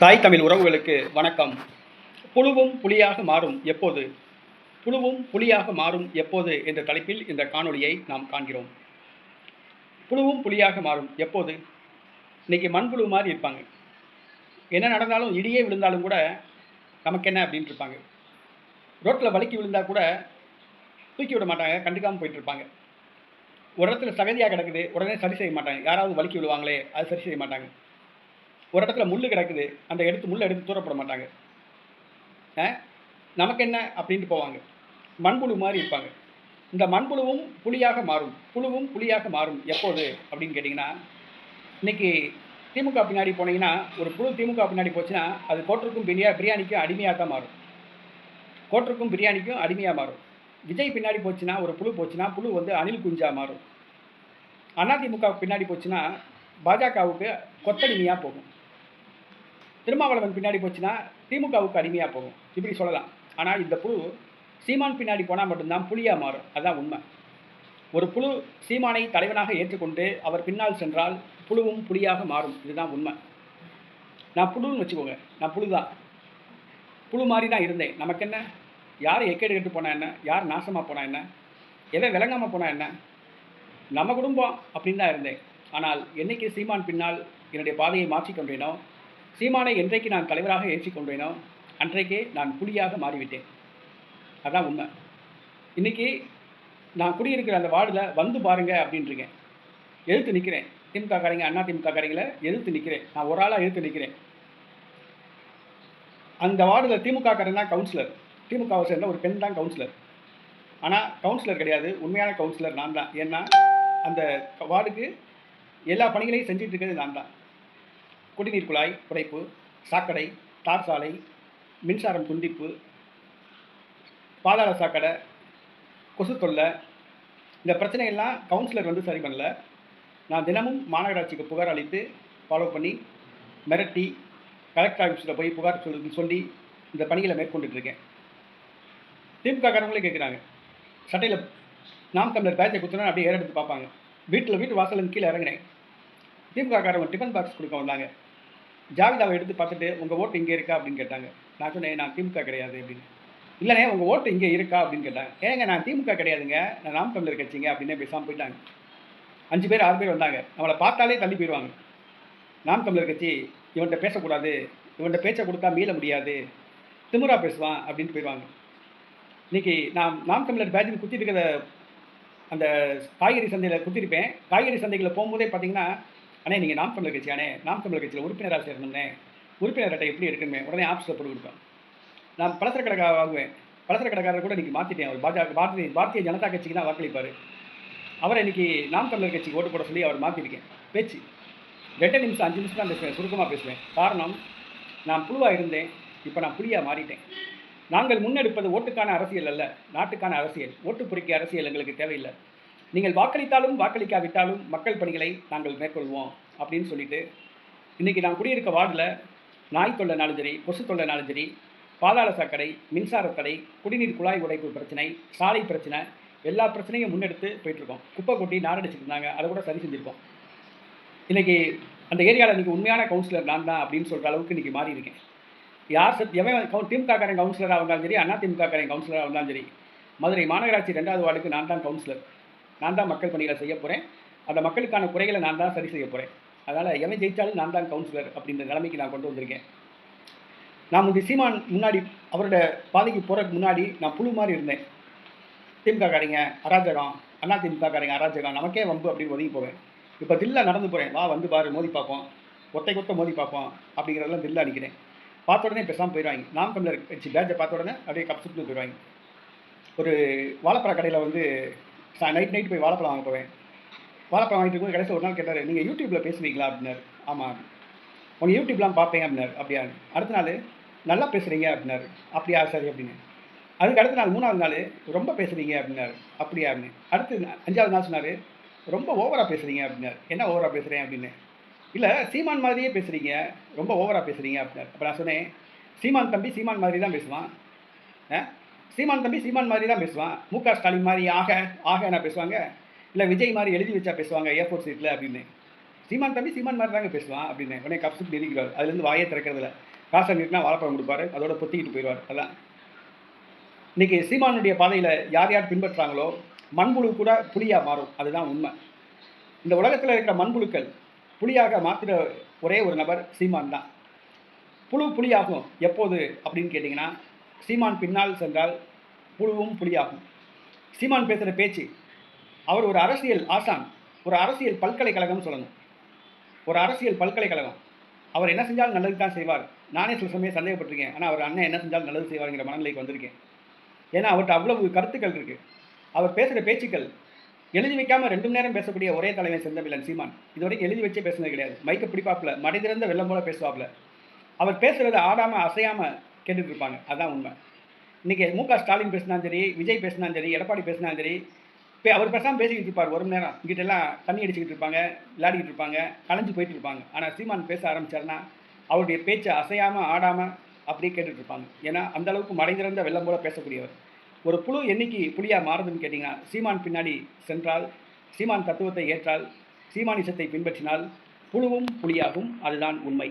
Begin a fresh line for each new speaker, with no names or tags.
தாய் தமிழ் உறவுகளுக்கு வணக்கம். புழுவும் புலியாக மாறும் எப்போது? புழுவும் புலியாக மாறும் எப்போது என்ற தலைப்பில் இந்த காணொளியை நாம் காண்கிறோம். புழுவும் புலியாக மாறும் எப்போது? இன்னைக்கு மண்புழு மாதிரி இருப்பாங்க. என்ன நடந்தாலும் இடியே விழுந்தாலும் கூட நமக்கு என்ன அப்படின்ட்டு இருப்பாங்க. ரோட்டில் வலிக்கி விழுந்தால் கூட தூக்கி விட மாட்டாங்க கண்டுக்காமல் போயிட்டு இருப்பாங்க. ஒரு இடத்துல சகதியாக கிடக்குது உடனே சரி செய்ய மாட்டாங்க. யாராவது வலிக்கி விழுவாங்களே அது சரி செய்ய மாட்டாங்க. ஒரு இடத்துல முள் கிடக்குது அந்த எடுத்து முள் எடுத்து தூரப்பட மாட்டாங்க. நமக்கு என்ன? அப்படின்ட்டு போவாங்க. மண்புழு மாதிரி இருப்பாங்க. இந்த மண்புழுவும் புலியாக மாறும். புழுவும் புலியாக மாறும். எப்போது? அப்படின்னு கேட்டிங்கன்னா இன்னைக்கு திமுக பின்னாடி போனீங்கன்னா ஒரு புழு திமுக பின்னாடி போச்சுன்னா அது கோட்டருக்கும் பிரியா பிரியாணிக்கும் அடிமையாக தான் மாறும். கோட்டருக்கும் பிரியாணிக்கும் அடிமையாக மாறும். விஜய் பின்னாடி போச்சுன்னா ஒரு புழு போச்சுன்னா புழு வந்து அணில் குஞ்சா மாறும். அதிமுக பின்னாடி போச்சுன்னா பாஜகவுக்கு கொத்தடிமையாக போகும். திருமாவளவன் பின்னாடி போச்சுன்னா திமுகவுக்கு அடிமையாக போகும். இப்படி சொல்லலாம். ஆனால் இந்த புழு சீமான் பின்னாடி போனால் மட்டும்தான் புலியாக மாறும். அதுதான் உண்மை. ஒரு புழு சீமானை தலைவனாக ஏற்றுக்கொண்டு அவர் பின்னால் சென்றால் புழுவும் புலியாக மாறும். இதுதான் உண்மை. நான் புழுன்னு வச்சுக்கோங்க. நான் புழு தான் புழு மாதிரி தான் இருந்தேன். நமக்கு என்ன யார் எக்கேடு கெட்டு போனால் என்ன? யார் நாசமாக போனால் என்ன? எதை விளங்காமல் போனால் என்ன? நம்ம குடும்பம் அப்படின்னு தான் இருந்தேன். ஆனால் என்னைக்கு சீமான் பின்னால் என்னுடைய பாதையை மாற்றிக்கொண்டேனோ சீமானை என்றைக்கு நான் தலைவராக ஏற்றிக்கொண்டேனோ அன்றைக்கே நான் புலியாக மாறிவிட்டேன். அதான் உண்மை. இன்னைக்கு நான் குடியிருக்கிற அந்த வார்டில் வந்து பாருங்க அப்படின்றீங்க எழுத்து நிற்கிறேன் திமுக காரங்க அண்ணா திமுக காரங்களை எழுத்து நிற்கிறேன் நான் ஒரு ஆளாக எழுத்து நிற்கிறேன் அந்த வார்டில் திமுக காரன் தான் கவுன்சிலர். திமுகவை சேர்ந்த ஒரு பெண் தான் கவுன்சிலர். ஆனால் கவுன்சிலர் கிடையாது. உண்மையான கவுன்சிலர் நான் தான். ஏன்னா அந்த வார்டுக்கு எல்லா பணிகளையும் செஞ்சுட்டு இருக்கிறது நான் தான். குடிநீர் குழாய் புடைப்பு சாக்கடை தார் சாலை மின்சாரம் துண்டிப்பு பாதாள சாக்கடை கொசு தொல்லை. இந்த பிரச்சனையெல்லாம் கவுன்சிலர் வந்து சரி பண்ணல. நான் தினமும் மாநகராட்சிக்கு புகார் அளித்து ஃபாலோ பண்ணி மிரட்டி கலெக்டர் ஆஃபீஸில் போய் புகார் சொல்லி சொல்லி இந்த பணிகளை மேற்கொண்டுட்டு இருக்கேன் திமுக காரங்களே கேட்குறாங்க சட்டையில் நாம் தமிழர் பேச்சை குத்துனா அப்படியே ஏறெடுத்து பார்ப்பாங்க. வீட்டில் வீட்டு வாசலின் கீழே இறங்கினேன். திமுக காரங்க டிஃபன் பாக்ஸ் கொடுக்க வந்தாங்க. ஜாவிதாவை எடுத்து பார்த்துட்டு உங்கள் ஓட்டு இங்கே இருக்கா? அப்படின்னு கேட்டாங்க. நான் சொன்னேன் நான் திமுக கிடையாது அப்படின்னு. இல்லைண்ணே உங்கள் ஓட்டு இங்கே இருக்கா? அப்படின்னு கேட்டாங்க. ஏங்க நான் திமுக கிடையாதுங்க. நான் நாம் தமிழர் கட்சிங்க அப்படின்னே பேசாமல் போயிட்டாங்க. அஞ்சு பேர் ஆறு பேர் வந்தாங்க. அவளை பார்த்தாலே தள்ளி போயிடுவாங்க. நாம் தமிழர் கட்சி இவன்கிட்ட பேசக்கூடாது. இவன்கிட்ட பேச்சை கொடுத்தா மீள முடியாது. திமுறா பேசுவான் அப்படின்ட்டு போயிடுவாங்க. இன்றைக்கி நான் நாம் தமிழர் பேட்சில் குத்திட்டு இருக்கிற அந்த காய்கறி சந்தையில் குத்திருப்பேன். காய்கறி சந்தைகளை போகும்போதே பார்த்தீங்கன்னா அண்ணே நீங்கள் நாம் தமிழர் கட்சி அண்ணே நாம் தமிழர் கட்சியில் உறுப்பினராக சேரணும்னே. உறுப்பினர் அட்டை எப்படி இருக்குமே உடனே ஆஃபீஸில் போட்டு கொடுப்பேன். நான் பலசர கடைக்காக வாங்குவேன். பலசர கூட இன்றைக்கி மாற்றிட்டேன் அவர் பாஜக பாரதிய பாரதிய ஜனதா கட்சிக்கு தான் வாக்களிப்பார். அவரை இன்றைக்கி நாம் தமிழர் கட்சிக்கு ஓட்டு போட சொல்லி அவர் மாற்றிருக்கேன் பேச்சு. ரெண்டு நிமிஷம் அஞ்சு நிமிஷம் தான் பேசுவேன். சுருக்கமாக பேசுவேன். காரணம் நான் புழுவாக இருந்தேன். இப்போ நான் புலியாக மாறிட்டேன். நாங்கள் முன்னெடுப்பது ஓட்டுக்கான அரசியல் அல்ல நாட்டுக்கான அரசியல். ஓட்டு பொறிக்கை அரசியல் எங்களுக்கு தேவையில்லை. நீங்கள் வாக்களித்தாலும் வாக்களிக்காவிட்டாலும் மக்கள் பணிகளை நாங்கள் மேற்கொள்வோம் அப்படின்னு சொல்லிட்டு இன்றைக்கி நான் குடியிருக்க வார்டில் நாய் தொல்லைனாலும் சரி கொசு தொல்லைனாலும் சரி பாதாள சாக்கடை மின்சார தடை குடிநீர் குழாய் உடைப்பு பிரச்சனை சாலை பிரச்சனை எல்லா பிரச்சனையும் முன்னெடுத்து போயிட்டுருக்கோம் குப்பை கொட்டி நாரடிச்சிட்டு இருந்தாங்க. அதை கூட சரி செஞ்சுருக்கோம். இன்றைக்கி அந்த ஏரியாவில் இன்றைக்கி உண்மையான கவுன்சிலர் நான் தான் அப்படின்னு சொல்கிற அளவுக்கு இன்றைக்கி மாறி இருக்கேன் யார் சத் எவன் கவு திமுகக்காரன் கவுன்சிலராக இருந்தாலும் சரி அண்ணா திமுக கவுன்சிலராக இருந்தாலும் சரி மதுரை மாநகராட்சி ரெண்டாவது வார்டுக்கு நான் தான் கவுன்சிலர். நான் தான் மக்கள் பணிகளை செய்ய போகிறேன் அந்த மக்களுக்கான குறைகளை நான் தான் சரி செய்ய போகிறேன் அதனால் எவன் ஜெயித்தாலும் நான் தான் கவுன்சிலர் அப்படின்ற நிலைமைக்கு நான் கொண்டு வந்திருக்கேன். நான் முந்தி சீமான் முன்னாடி அவரோட பாதைக்கு போகிறதுக்கு முன்னாடி நான் புழு மாதிரி இருந்தேன். திமுக காரங்க அராஜகம் அண்ணா திமுக காரங்க அராஜகம் நமக்கே வம்பு அப்படின்னு ஒதுங்கி போவேன். இப்போ தில்லா நடந்து போகிறேன் வா வந்து பாரு மோதி பார்ப்போம். ஒத்தை கொத்த மோதி பார்ப்போம் அப்படிங்கிறதெல்லாம் தில்லா நிற்கிறேன் பார்த்த உடனே பேசாமல் போயிடுவாங்க. நாம் தமிழர் கட்சி பேட்சை பார்த்த உடனே அப்படியே கப்சுட்டு போயிடுவாங்க. ஒரு வாழைப்பழ கடையில் வந்து நைட் நைட் போய் வாழைப்பழம் வாங்க போவேன். வாழைப்பழம் வாங்கிட்டு இருக்கும் கடைசி ஒரு நாள் கேட்டார் நீங்கள் யூடியூப்பில் பேசுவீங்களா? அப்படின்னாரு. ஆமாம் உங்கள் யூடியூப்லாம் பார்ப்பேன் அப்படின்னாரு. அப்படியா? அடுத்த நாள் நல்லா பேசுகிறீங்க அப்படின்னாரு. அப்படியா சரி அப்படின்னு. அதுக்கு அடுத்த நாள் மூணாவது நாள் ரொம்ப பேசுகிறீங்க அப்படின்னாரு. அப்படியா அப்படின்னு. அடுத்து அஞ்சாவது நாள் சொன்னார் ரொம்ப ஓவராக பேசுகிறீங்க அப்படின்னாரு. என்ன ஓவராக பேசுகிறேன் அப்படின்னு. இல்லை சீமான் மாதிரியே பேசுகிறீங்க ரொம்ப ஓவராக பேசுகிறீங்க அப்படின்னாரு. அப்போ நான் சொன்னேன் சீமான் தம்பி சீமான் மாதிரி தான் பேசுவான். ஆ? சீமான் தம்பி சீமான் மாதிரி தான் பேசுவான். மு க ஸ்டாலின் மாதிரி ஆக ஆக என்ன பேசுவாங்க? இல்லை விஜய் மாதிரி எழுதி வச்சா பேசுவாங்க ஏர்போர்ட் சீட்டில் அப்படின்னு. சீமான் தம்பி சீமான் மாதிரி தாங்க பேசுவான் அப்படின்னு. உடனே கப்ஸுக்கு நெருங்கிறார் அதுலேருந்து வாயை திறக்கிறதுல காசை நிறுத்தினா வாழைப்பழம் கொடுப்பாரு. அதோட பொத்திக்கிட்டு போயிடுவார். அதான். இன்னைக்கு சீமானுடைய பாதையில் யார் யார் பின்பற்றுறாங்களோ மண்புழு கூட புலியாக மாறும். அதுதான் உண்மை. இந்த உலகத்தில் இருக்கிற மண்புழுக்கள் புலியாக மாற்றுற ஒரே ஒரு நபர் சீமான் தான். புழு புலியாகும் எப்போது அப்படின்னு கேட்டிங்கன்னா சீமான் பின்னால் சென்றால் புழுவும் புலியாகும். சீமான் பேசுகிற பேச்சு அவர் ஒரு அரசியல் ஆசான் ஒரு அரசியல் பல்கலைக்கழகம்னு சொல்லணும். ஒரு அரசியல் பல்கலைக்கழகம். அவர் என்ன செஞ்சாலும் நல்லது தான் செய்வார். நானே சில சமயம் சந்தேகப்பட்டிருக்கேன். ஆனால் அவர் அண்ணன் என்ன செஞ்சாலும் நல்லது செய்வார்ங்கிற மனநிலைக்கு வந்திருக்கேன். ஏன்னா அவர்கிட்ட அவ்வளவு கருத்துக்கள் இருக்குது அவர் பேசுகிற பேச்சுக்கள் எழுதி வைக்காமல் ரெண்டு மணி நேரம் பேசக்கூடிய ஒரே தலைவன் செந்தமிழன் சீமான். இதுவரைக்கும் எழுதி வச்சே பேசுனது கிடையாது. மைக்கை பிடிப்பாப்பில் மடை திறந்த வெள்ளம் போல பேசுவாப்புல. அவர் பேசுகிறத ஆடாமல் அசையாமல் கேட்டுட்டு இருப்பாங்க அதுதான் உண்மை. இன்றைக்கி மு க ஸ்டாலின் பேசினாலும் சரி விஜய் பேசினாலும் சரி எடப்பாடி பேசினாலும் சரி இப்போ அவர் பேசாமல் பேசிக்கிட்டு இருப்பார் ஒரு மணி நேரம். இங்கிட்டெல்லாம் தண்ணி அடிச்சுக்கிட்டு இருப்பாங்க விளையாடிக்கிட்டு இருப்பாங்க கலைஞ்சு போயிட்டு இருப்பாங்க. ஆனால் சீமான் பேச ஆரம்பிச்சாருன்னா அவருடைய பேச்சை அசையாமல் ஆடாமல் அப்படியே கேட்டுட்டு இருப்பாங்க. ஏன்னா அந்த அளவுக்கு மடைந்திறந்த வெள்ளம் போல பேசக்கூடியவர். ஒரு புழு என்னைக்கு புலியாக மாறுதுன்னு கேட்டிங்கன்னா சீமான் பின்னாடி சென்றால் சீமான் தத்துவத்தை ஏற்றால் சீமானிசத்தை பின்பற்றினால் புழுவும் புலியாகும். அதுதான் உண்மை.